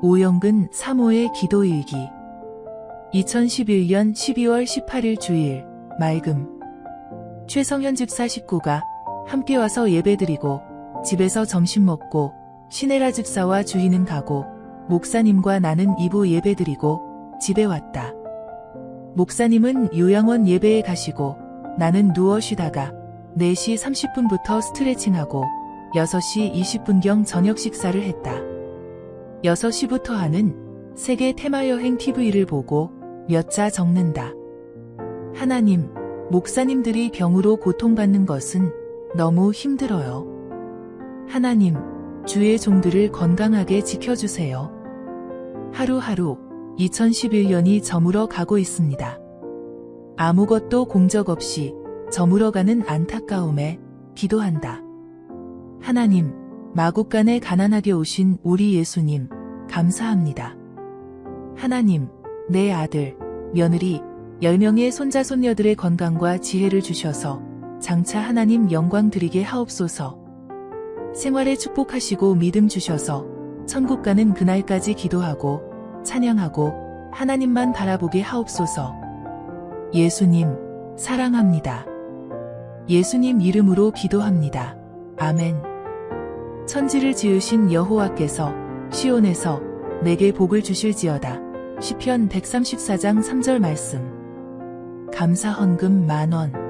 오영근 사모의 기도일기 2011년 12월 18일 주일 맑음 최성현 집사 식구가 함께 와서 예배드리고 집에서 점심 먹고 시네라 집사와 주인은 가고 목사님과 나는 2부 예배드리고 집에 왔다. 목사님은 요양원 예배에 가시고 나는 누워 쉬다가 4시 30분부터 스트레칭하고 6시 20분경 저녁 식사를 했다. 6시부터 하는 세계 테마여행 TV를 보고 몇 자 적는다. 하나님, 목사님들이 병으로 고통받는 것은 너무 힘들어요. 하나님, 주의 종들을 건강하게 지켜주세요. 하루하루 2011년이 저물어 가고 있습니다. 아무것도 공적 없이 저물어가는 안타까움에 기도한다. 하나님, 마국간에 가난하게 오신 우리 예수님, 감사합니다. 하나님, 내 아들, 며느리, 10명의 손자 손녀들의 건강과 지혜를 주셔서 장차 하나님 영광 드리게 하옵소서. 생활에 축복하시고 믿음 주셔서 천국 가는 그날까지 기도하고 찬양하고 하나님만 바라보게 하옵소서. 예수님, 사랑합니다. 예수님 이름으로 기도합니다. 아멘. 천지를 지으신 여호와께서 시온에서 내게 복을 주실지어다. 시편 134장 3절 말씀. 감사 헌금 만원.